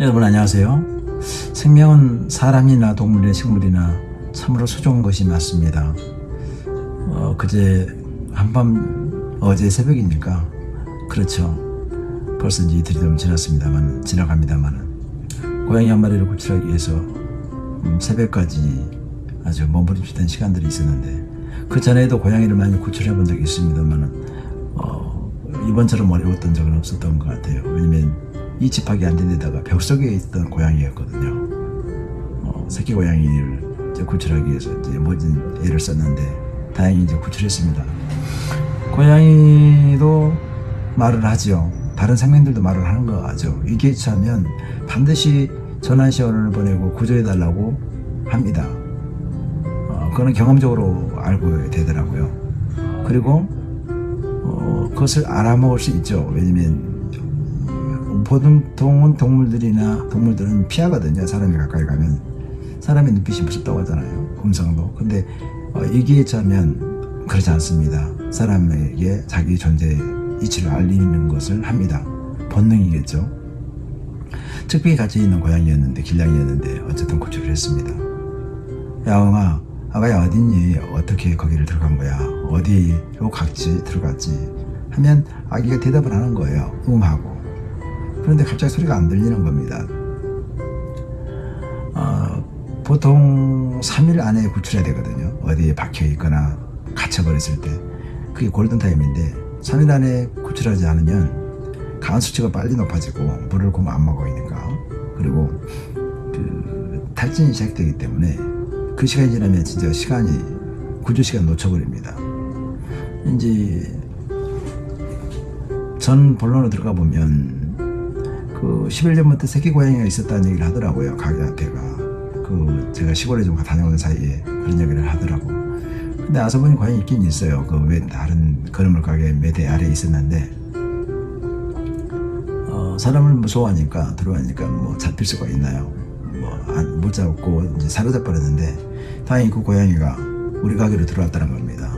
여러분 안녕하세요. 생명은 사람이나 동물이나 식물이나 참으로 소중한 것이 맞습니다. 어, 그제 한밤 어제 새벽이니까 그렇죠. 벌써 이제 이틀이 좀 지났습니다만 지나갑니다만 고양이 한 마리를 구출하기 위해서 음, 새벽까지 아주 몸부림치던 시간들이 있었는데 그 전에도 고양이를 많이 구출해 본 적이 있습니다만 어, 이번처럼 어려웠던 적은 없었던 것 같아요. 왜냐면 이 집하기 안된 데다가 벽 속에 있던 고양이였거든요. 어, 새끼 고양이를 구출하기 위해서 이제 모진 애를 썼는데 다행히 이제 구출했습니다. 고양이도 말을 하죠. 다른 생명들도 말을 하는 거 같죠. 이게 차면 반드시 전환 시간을 보내고 구조해 달라고 합니다. 어, 그거는 경험적으로 알고 되더라고요. 그리고 어, 그것을 알아먹을 수 있죠. 왜냐면 보통은 동물들이나 동물들은 피하거든요. 사람이 가까이 가면 사람의 눈빛이 무섭다고 하잖아요. 음성도. 근데 어, 이기에 차면 그렇지 않습니다. 사람에게 자기 존재 이치를 알리는 것을 합니다. 본능이겠죠. 특별히 갇혀 있는 고양이였는데 길냥이였는데 어쨌든 구출을 했습니다. 야옹아, 아가야 어딨니? 어떻게 거기를 들어간 거야? 어디로 갔지? 들어갔지? 하면 아기가 대답을 하는 거예요. 응 하고. 그런데 갑자기 소리가 안 들리는 겁니다. 어, 보통 3일 안에 구출해야 되거든요. 어디에 박혀 있거나 갇혀버렸을 때. 그게 골든타임인데 3일 안에 구출하지 않으면 간 수치가 빨리 높아지고 물을 곰 안 먹으니까 그리고 그 탈진이 시작되기 때문에 그 시간이 지나면 진짜 시간이 구조 시간 놓쳐버립니다. 이제 전 본론으로 들어가 보면 그 10일 전부터 새끼 고양이가 있었다는 얘기를 하더라고요. 가게한테가. 그 제가 시골에 좀 다녀오는 사이에 그런 얘기를 하더라고. 근데 아서 보니 고양이 있긴 있어요. 그외 다른 건어물 가게 매대 아래에 있었는데 어, 사람을 무서워하니까 들어가니까 뭐 잡힐 수가 있나요? 뭐못 잡고 이제 사로잡 버렸는데 다행히 그 고양이가 우리 가게로 들어왔다는 겁니다.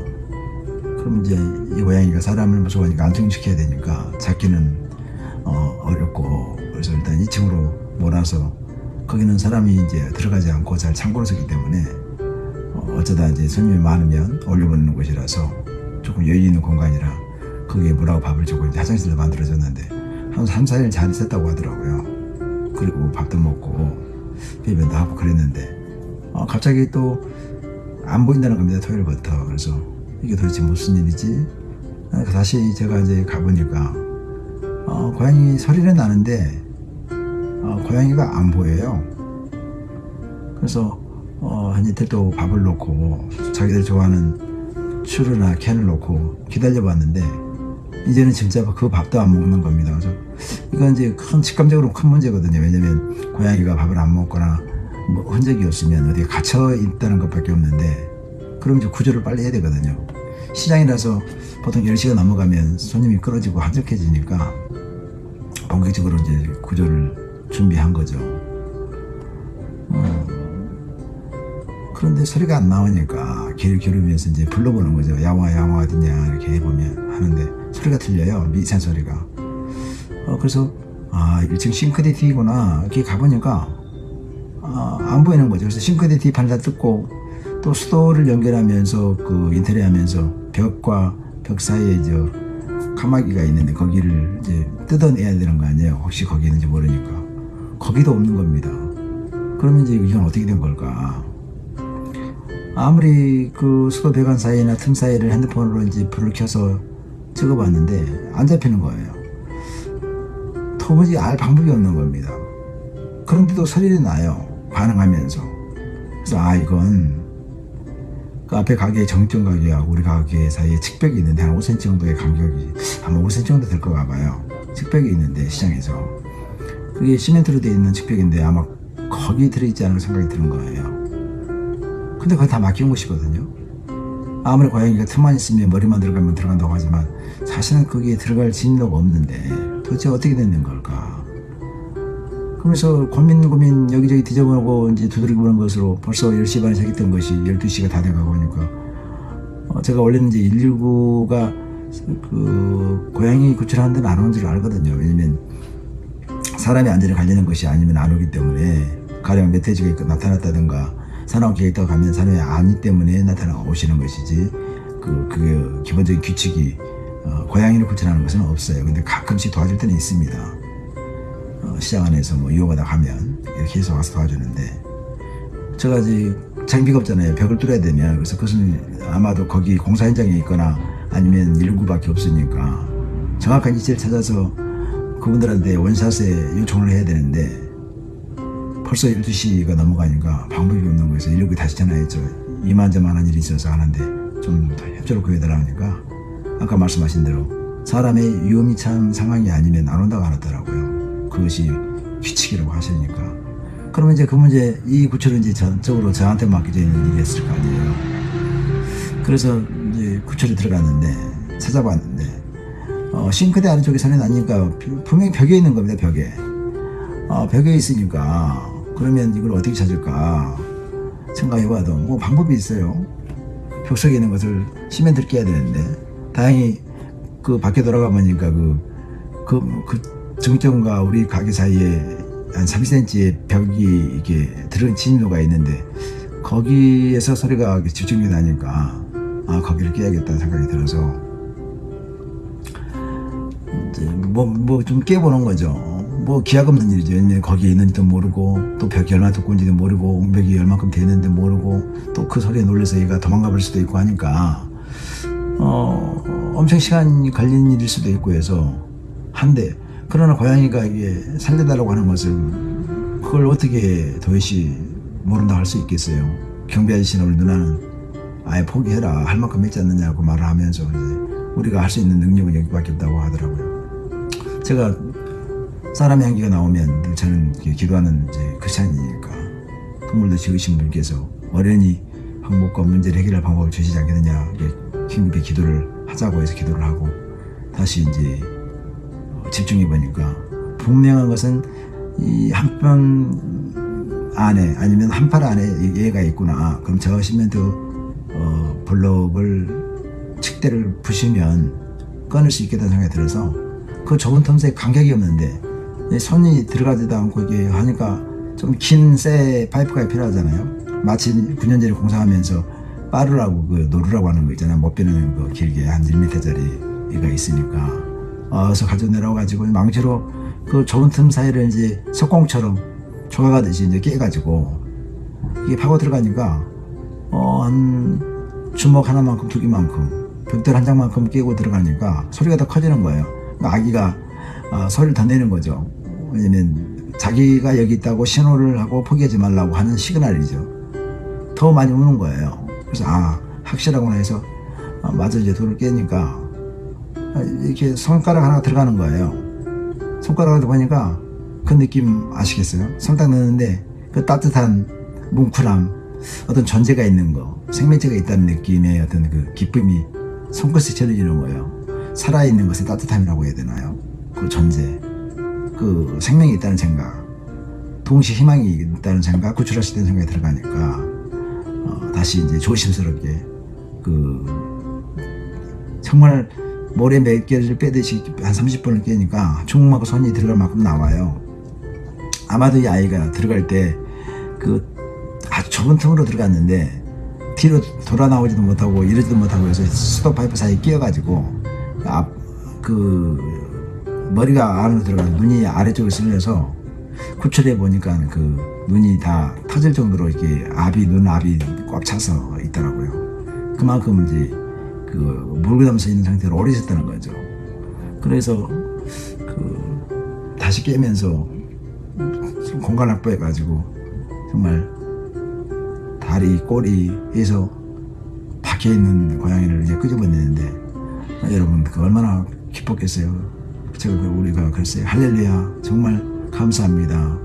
그럼 이제 이 고양이가 사람을 무서워하니까 안정시켜야 되니까 잡기는 어, 어렵고 그래서 일단 2층으로 몰아서 거기는 사람이 이제 들어가지 않고 잘 창고로 서기 때문에 어, 어쩌다 이제 손님이 많으면 올려보는 곳이라서 조금 여유 있는 공간이라 거기에 물하고 밥을 주고 이제 화장실도 만들어줬는데 한 3, 4일 잘 있었다고 하더라고요. 그리고 밥도 먹고 배변도 하고 그랬는데 어, 갑자기 또 안 보인다는 겁니다. 토요일부터 그래서 이게 도대체 무슨 일이지? 아, 다시 제가 이제 가보니까 어, 고양이 소리는 나는데 어, 고양이가 안 보여요. 그래서 어, 한 이틀 또 밥을 놓고 자기들 좋아하는 추루나 캔을 놓고 기다려봤는데 이제는 진짜 그 밥도 안 먹는 겁니다. 그래서 이건 이제 큰 직감적으로 큰 문제거든요. 왜냐면 고양이가 밥을 안 먹거나 뭐 흔적이 없으면 어디에 갇혀 있다는 것밖에 없는데 그럼 이제 구조를 빨리 해야 되거든요. 시장이라서 보통 10시가 넘어가면 손님이 끊어지고 한적해지니까 본격적으로 이제 구조를 준비한 거죠. 어, 그런데 소리가 안 나오니까 귀를 기울이면서 이제 불러보는 거죠. 야와 야와 어디냐 이렇게 해보면 하는데 소리가 들려요. 미세한 소리가. 어, 그래서 아 1층 싱크대 뒤구나 이렇게 가보니까 아, 안 보이는 거죠. 그래서 싱크대 뒤 판을 다 뜯고 또 수도를 연결하면서 그 인테리어 하면서 벽과 벽 사이에 저 카마기가 있는데 거기를 이제 뜯어내야 되는 거 아니에요. 혹시 거기 있는지 모르니까. 거기도 없는 겁니다. 그러면 이제 이건 어떻게 된 걸까? 아무리 그 수도 배관 사이나 틈 사이를 핸드폰으로 이제 불을 켜서 찍어봤는데 안 잡히는 거예요. 도무지 알 방법이 없는 겁니다. 그런데도 소리는 나요. 반응하면서. 그래서 아 이건 그 앞에 가게 정점 가게하고 우리 가게 사이에 측벽이 있는데 한 5cm 정도의 간격이 아마 5cm 정도 될 것 같아요. 측벽이 있는데 시장에서 그게 시멘트로 되어 있는 측벽인데 아마 거기 들어있지 않을 생각이 드는 거예요. 근데 그건 다 막힌 곳이거든요. 아무리 고양이가 틈만 있으면 머리만 들어가면 들어간다고 하지만 사실은 거기에 들어갈 진로가 없는데 도대체 어떻게 되는 걸까? 그러면서 고민 고민 여기저기 뒤져보고 이제 두드리고 보는 것으로 벌써 10시 반에 시작했던 것이 12시가 다 돼가고 하니까 어, 제가 원래는 이제 119가 그 고양이 구출하는 데는 안 오는 줄 알거든요. 왜냐면 사람의 안전에 관련된 것이 아니면 안 오기 때문에 가령 있고 나타났다든가 산업계가 있다고 가면 사람이 아니 때문에 나타나 오시는 것이지 그 그게 기본적인 규칙이 어, 고양이를 구출하는 것은 없어요. 근데 가끔씩 도와줄 때는 있습니다. 어, 시장 안에서 뭐 이용하다 가면 이렇게 해서 와서 도와주는데 제가 이제 장비가 없잖아요. 벽을 뚫어야 되면 그래서 그것은 아마도 거기 공사 현장에 있거나 아니면 119밖에 없으니까 정확한 위치를 찾아서 그분들한테 원샷에 요청을 해야 되는데 벌써 12시가 넘어가니까 방법이 없는 거에서 119에 다시 전화했죠. 이만저만한 일이 있어서 하는데 좀더 협조를 구해달라 하니까 아까 말씀하신 대로 사람의 위험이 찬 상황이 아니면 안 온다고 하더라고요. 그것이 규칙이라고 하시니까. 그러면 이제 그 문제, 이 구출은 이제 전적으로 저한테 맡겨져 있는 일이었을 거 아니에요. 그래서 이제 구출이 들어갔는데 찾아봤는데 어, 싱크대 아래쪽에 선이 나니까 분명히 벽에 있는 겁니다. 벽에. 어, 벽에 있으니까 그러면 이걸 어떻게 찾을까 생각해봐도 뭐 방법이 있어요. 벽 속에 있는 것을 시멘트를 깨야 되는데 다행히 그 밖에 돌아가 보니까 그, 그, 그 정점과 우리 가게 사이에 한 3cm의 벽이 이렇게 들은 진로가 있는데 거기에서 소리가 집중이 나니까 아 거기를 깨야겠다는 생각이 들어서 뭐 뭐 좀 깨보는 거죠. 뭐 기약 없는 일이죠. 거기에 있는지도 모르고 또 벽이 얼마나 두꺼운지도 모르고 옹벽이 얼마큼 되는데 모르고 또 그 소리에 놀라서 얘가 도망가 버릴 수도 있고 하니까 어 엄청 시간이 걸리는 일일 수도 있고 해서 한데 그러나 고양이가 이게 살려달라고 하는 것을 그걸 어떻게 도대체 모른다 할 수 있겠어요. 경비 아저씨는 우리 누나는 아예 포기해라 할 만큼 했지 않느냐고 말을 하면서 이제 우리가 할 수 있는 능력은 여기밖에 없다고 하더라고요. 제가 사람의 향기가 나오면 늘 저는 기도하는 이제 크리스찬이니까 동물도 지으신 분께서 어련히 방법과 문제를 해결할 방법을 주시지 않겠느냐 힘겹게 기도를 하자고 해서 기도를 하고 다시 이제 어, 집중해 보니까 분명한 것은 이 한편 안에 아니면 한팔 안에 이 얘가 있구나. 그럼 저 시멘트 어, 블록을 칙대를 부시면 끊을 수 있겠다는 생각이 들어서 그 좁은 틈새에 간격이 없는데 이 손이 들어가지도 않고 이게 하니까 좀 긴 쇠 파이프가 필요하잖아요. 마치 9년 전에 공사하면서 빠르라고 그 노루라고 하는 거 있잖아요. 못 빼는 거 길게 한 1m짜리 이가 있으니까 어서 가져 내려가지고 망치로 그 좁은 틈 사이를 이제 석공처럼 조각하듯이 이제 깨가지고 이게 파고 들어가니까 어 한 주먹 하나만큼 두 개만큼 벽돌 한 장만큼 깨고 들어가니까 소리가 더 커지는 거예요. 아기가 어, 소리를 더 내는 거죠. 왜냐면 자기가 여기 있다고 신호를 하고 포기하지 말라고 하는 시그널이죠. 더 많이 우는 거예요. 그래서 아 확실하구나 해서 아, 맞아 이제 돌을 깨니까 아, 이렇게 손가락 하나 들어가는 거예요. 손가락을 들어가니까 그 느낌 아시겠어요? 손딱 넣는데 그 따뜻한 뭉클함 어떤 존재가 있는 거 생명체가 있다는 느낌의 어떤 그 기쁨이 손끝에 전해지는 거예요. 살아있는 것의 따뜻함이라고 해야 되나요? 그 존재 그 생명이 있다는 생각 동시에 희망이 있다는 생각 구출할 수 있다는 생각이 들어가니까 어, 다시 이제 조심스럽게 그 정말 모래 몇 개를 빼듯이 한 30분을 깨니까 주먹만큼 손이 들어갈 만큼 나와요. 아마도 이 아이가 들어갈 때 그 아주 좁은 틈으로 들어갔는데 뒤로 돌아 나오지도 못하고 이러지도 못하고 해서 수도 파이프 사이에 끼어가지고 앞 그 머리가 안으로 들어가 눈이 아래쪽에 쓸려서 구출해 보니까 그 눈이 다 터질 정도로 이렇게 압이 눈압이 꽉 차서 있더라고요. 그만큼 이제 그 물그담서 있는 상태로 오래 있었다는 거죠. 그래서 그 다시 깨면서 공간 확보해 가지고 정말 다리 꼬리에서 박혀 있는 고양이를 이제 끄집어내는데 아, 여러분 그 얼마나 기뻤겠어요. 제가 그 우리가 글쎄 할렐루야 정말 감사합니다.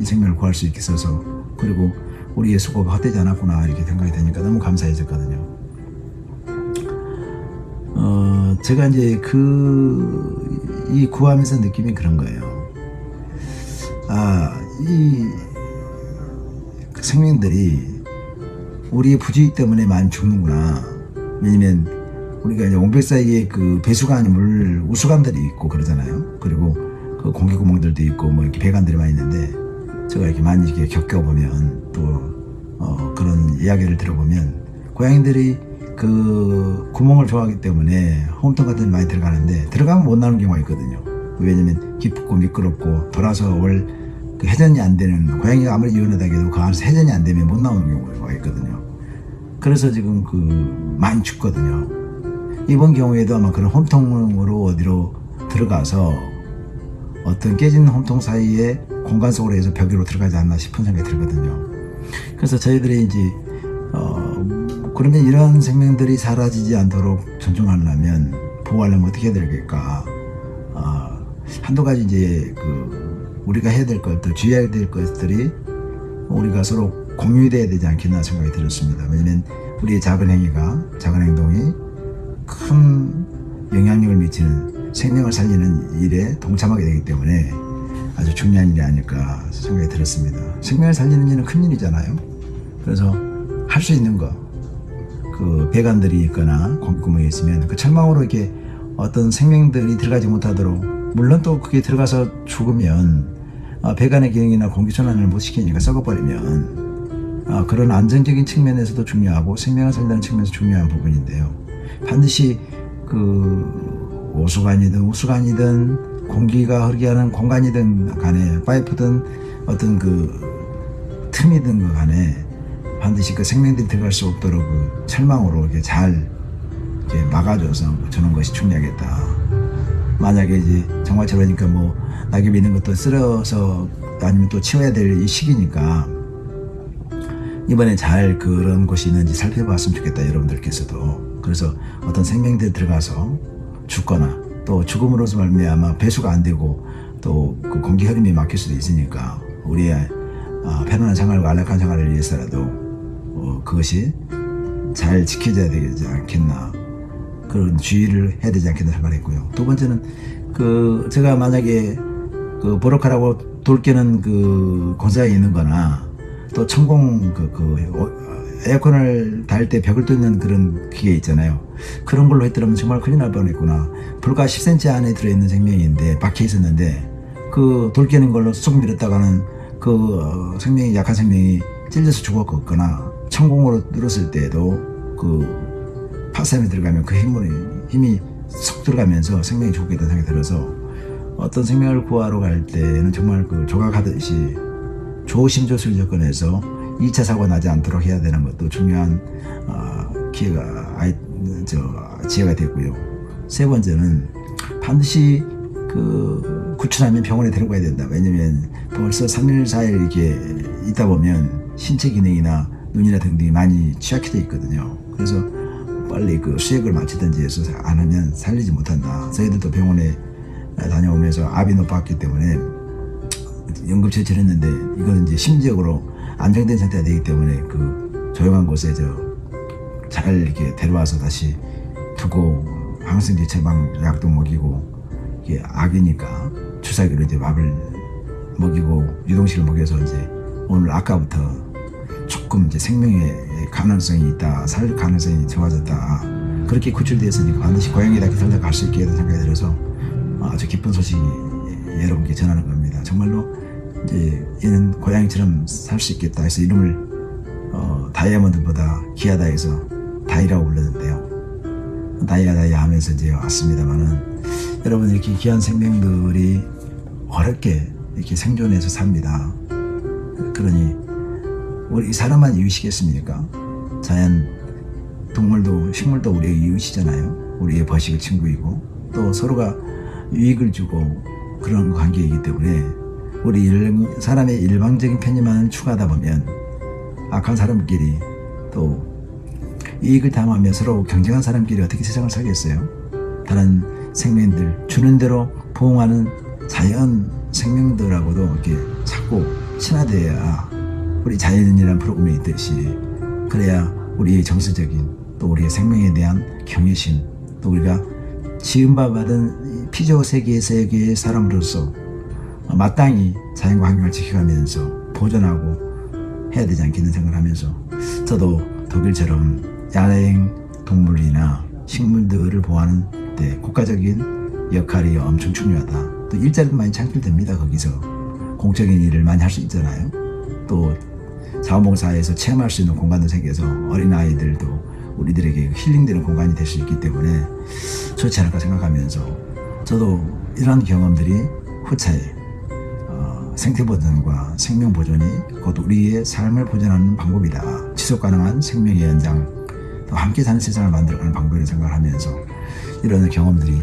이 생명을 구할 수 있게 있어서 그리고 우리의 수고가 헛되지 않았구나 이렇게 생각이 되니까 너무 감사해졌거든요. 어 제가 이제 그 이 구하면서 느낌이 그런 거예요. 아이 그 생명들이 우리의 부주의 때문에 많이 죽는구나. 왜냐면 우리가 이제 옹백 사이에 그 아닌 물 우수관들이 있고 그러잖아요. 그리고 그 공기 구멍들도 있고 뭐 이렇게 배관들이 많이 있는데 제가 이렇게 많이 이렇게 겪어보면 또 어, 그런 이야기를 들어보면 고양이들이 그 구멍을 좋아하기 때문에 홈통 같은 데 많이 들어가는데 들어가면 못 나오는 경우가 있거든요. 왜냐면 깊고 미끄럽고 돌아서 올 그 회전이 안 되는 고양이가 아무리 유연하다고 해도 그 안에서 회전이 안 되면 못 나오는 경우가 있거든요. 그래서 지금 그 많이 죽거든요. 이번 경우에도 아마 그런 홈통으로 어디로 들어가서 어떤 깨진 홈통 사이에 공간 속으로 해서 벽으로 들어가지 않나 싶은 생각이 들거든요. 그래서 저희들이 이제 어 그러면 이러한 생명들이 사라지지 않도록 존중하려면 보호하려면 어떻게 해야 될까? 아 한두 가지 이제 그 우리가 해야 될 것들, 주의해야 될 것들이 우리가 서로 공유돼야 되지 않겠나 생각이 들었습니다. 왜냐면 우리의 작은 행위가 작은 행동이 큰 영향력을 미치는 생명을 살리는 일에 동참하게 되기 때문에 아주 중요한 일이 아닐까 생각이 들었습니다. 생명을 살리는 일은 큰 일이잖아요. 그래서 할 수 있는 거, 그 배관들이 있거나 공구멍이 있으면 그 철망으로 이렇게 어떤 생명들이 들어가지 못하도록 물론 또 그게 들어가서 죽으면 아, 배관의 기능이나 공기 전환을 못 시키니까 썩어버리면 아, 그런 안정적인 측면에서도 중요하고 생명을 살리는 측면에서 중요한 부분인데요. 반드시 그 오수관이든 우수관이든 공기가 흐르게 하는 공간이든 간에 파이프든 어떤 그 틈이든 그 간에 반드시 그 생명들이 들어갈 수 없도록 그 철망으로 이렇게 잘 이렇게 막아줘서 주는 것이 중요하겠다. 만약에 이제 정말 저러니까 뭐 낙엽이 있는 것도 쓸어서 아니면 또 치워야 될 이 시기니까 이번에 잘 그런 곳이 있는지 살펴봤으면 좋겠다 여러분들께서도 그래서 어떤 생명들이 들어가서 죽거나 또 죽음으로서 말미암아 배수가 안 되고 또 그 공기 흐름이 막힐 수도 있으니까 우리의 아, 편안한 생활과 안락한 생활을 위해서라도 어, 그것이 잘 지켜져야 되지 않겠나 그런 주의를 해야 되지 않겠나 생각을 했고요. 두 번째는 그 제가 만약에 그 보로카라고 돌 깨는 그 공사에 있는 거나 또 천공 그, 그 어, 에어컨을 달 때 벽을 뚫는 그런 기계 있잖아요. 그런 걸로 했더라면 정말 큰일 날 뻔했구나. 불과 10cm 안에 들어있는 생명인데 박혀 있었는데 그 돌 깨는 걸로 쑥 밀었다가는 그 어, 생명이 약한 생명이 찔려서 죽었거나 천공으로 뚫었을 때도 그 파셈에 들어가면 그 힘이 힘이 쏙 들어가면서 생명이 된 생각이 들어서 어떤 생명을 구하러 갈 때는 정말 그 조각하듯이 조심조심 접근해서 2차 사고 나지 않도록 해야 되는 것도 중요한 어, 기회가 아이, 저 지혜가 됐고요. 세 번째는 반드시 그 구출하면 병원에 데리고 가야 된다. 왜냐면 벌써 3일 4일 이렇게 있다 보면 신체 기능이나 눈이나 등등이 많이 취약해져 있거든요. 그래서 빨리 그 수액을 마치든지 해서 안 하면 살리지 못한다. 저희들도 병원에 다녀오면서 압이 높았기 때문에 응급처치를 했는데 이거는 이제 심지역으로 안정된 상태가 되기 때문에 그 조용한 곳에 저 잘 이렇게 데려와서 다시 두고 항생제 처방 약도 먹이고 이게 악이니까 주사기로 이제 밥을 먹이고 유동식을 먹여서 이제 오늘 아까부터 조금 이제 생명의 가능성이 있다 살 가능성이 좋아졌다 그렇게 구출되었으니까 반드시 고양이다 기살다 갈 수 있게 된 생각이 들어서 아주 기쁜 소식 여러분께 전하는 겁니다. 정말로 이제 얘는 고양이처럼 살 수 있겠다 해서 이름을 어, 다이아몬드보다 귀하다 해서 다이라고 불렀는데요. 다이아 다이아 하면서 이제 왔습니다만은 여러분 이렇게 귀한 생명들이 어렵게 이렇게 생존해서 삽니다. 그러니 우리 사람만 이웃이겠습니까? 자연 동물도 식물도 우리의 이웃이잖아요. 우리의 버식의 친구이고 또 서로가 유익을 주고 그런 관계이기 때문에 우리 일, 사람의 일방적인 편의만을 추구하다 보면 악한 사람끼리 또 이익을 담으며 서로 경쟁한 사람끼리 어떻게 세상을 살겠어요? 다른 생명들 주는 대로 보응하는 자연 생명들하고도 이렇게 자꾸 친화되어야 우리 자연이라는 프로그램이 있듯이 그래야 우리의 정서적인 또 우리의 생명에 대한 경외심 또 우리가 지음바 받은 피조 세계에서의 사람으로서 마땅히 자연과 환경을 지켜가면서 보존하고 해야 되지 않겠는 생각을 하면서 저도 독일처럼 야생 동물이나 식물들을 보호하는 데 국가적인 역할이 엄청 중요하다. 또 일자리도 많이 창출됩니다. 거기서 공적인 일을 많이 할 수 있잖아요. 또 자원봉사에서 체험할 수 있는 공간도 생겨서 어린 아이들도 우리들에게 힐링되는 공간이 될 수 있기 때문에 좋지 않을까 생각하면서 저도 이런 경험들이 후차에 어, 생태 보존과 생명 보존이 곧 우리의 삶을 보존하는 방법이다. 지속 가능한 생명의 연장, 또 함께 사는 세상을 만들어가는 방법이라고 생각하면서 이런 경험들이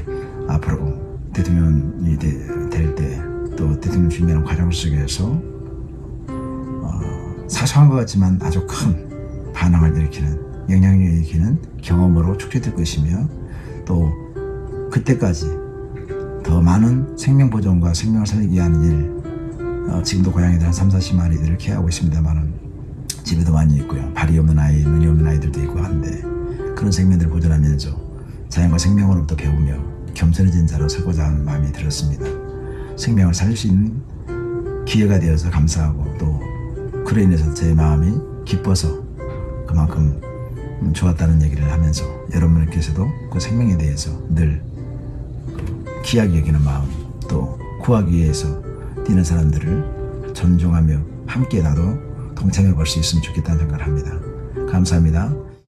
앞으로 대통령이 될 때 또 대통령 준비하는 과정 속에서 어, 사소한 것 같지만 아주 큰 반응을 일으키는 영향력을 일으키는 경험으로 축제될 것이며 또 그때까지 더 많은 생명 보존과 생명을 살리기 위한 일 어, 지금도 고양이들 한 3, 40마리 들을 케어하고 있습니다만은 집에도 많이 있고요. 발이 없는 아이, 눈이 없는 아이들도 있고 한데 그런 생명들을 보존하면서 자연과 생명으로부터 배우며 겸손해진 자로 서고자 하는 마음이 들었습니다. 생명을 살릴 수 있는 기회가 되어서 감사하고 또 그로 인해서 제 마음이 기뻐서 그만큼 음, 좋았다는 얘기를 하면서 여러분께서도 그 생명에 대해서 늘 귀하게 여기는 마음 또 구하기 위해서 뛰는 사람들을 존중하며 함께 나도 동참해 볼 수 있으면 좋겠다는 생각을 합니다. 감사합니다.